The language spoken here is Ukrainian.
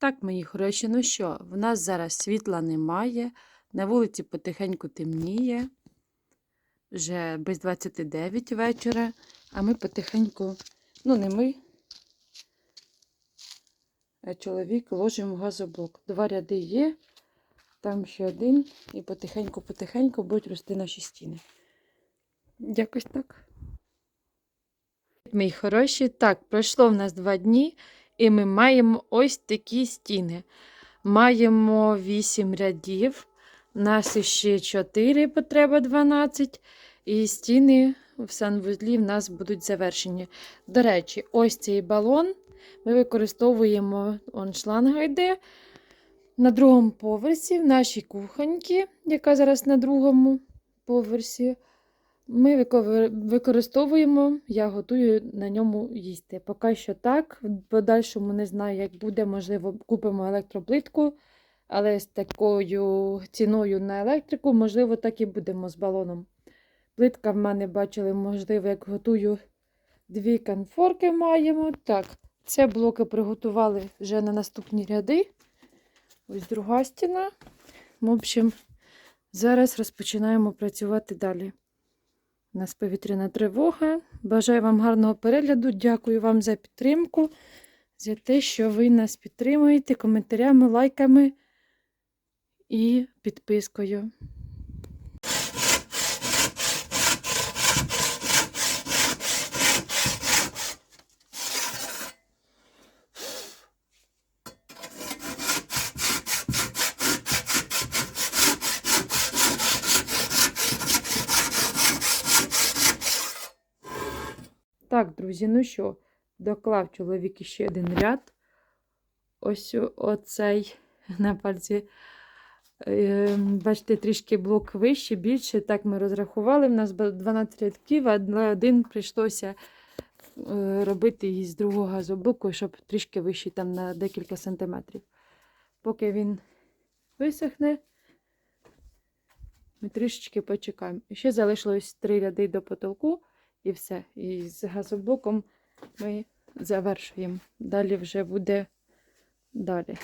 Так, мої хороші, ну що, в нас зараз світла немає, на вулиці потихеньку темніє, вже без 29 вечора, а ми потихеньку, ну не ми, а чоловік ложимо газоблок. Два ряди є, там ще один, і потихеньку-потихеньку будуть рости наші стіни. Якось так. Мій хороші, так, пройшло в нас два дні, і ми маємо ось такі стіни. Маємо 8 рядів, нас ще 4, потреба 12, і стіни в санвузлі в нас будуть завершені. До речі, ось цей балон ми використовуємо, он шланга йде на другому поверсі, в нашій кухоньці, яка зараз на другому поверсі. Ми використовуємо, я готую на ньому їсти. Поки що так. В подальшому не знаю, як буде. Можливо, купимо електроплитку, але з такою ціною на електрику, можливо, так і будемо з балоном. Плитка в мене бачили, можливо, як готую дві конфорки маємо. Так, це блоки приготували вже на наступні ряди. Ось друга стіна. В общем, зараз розпочинаємо працювати далі. У нас повітряна тривога. Бажаю вам гарного перегляду. Дякую вам за підтримку, за те, що ви нас підтримуєте коментарями, лайками і підпискою. Так, друзі, ну що, доклав чоловік ще один ряд. Ось оцей на пальці. Е, Бачите, трішки блок вище, більше. Так ми розрахували. У нас 12 рядків, але один прийшлося е, робити із другого газоблоку, щоб трішки вищий там на декілька сантиметрів. Поки він висохне, ми трішечки почекаємо. Ще залишилось три ряди до потолку. І все. І з газоблоком ми завершуємо. Далі вже буде далі.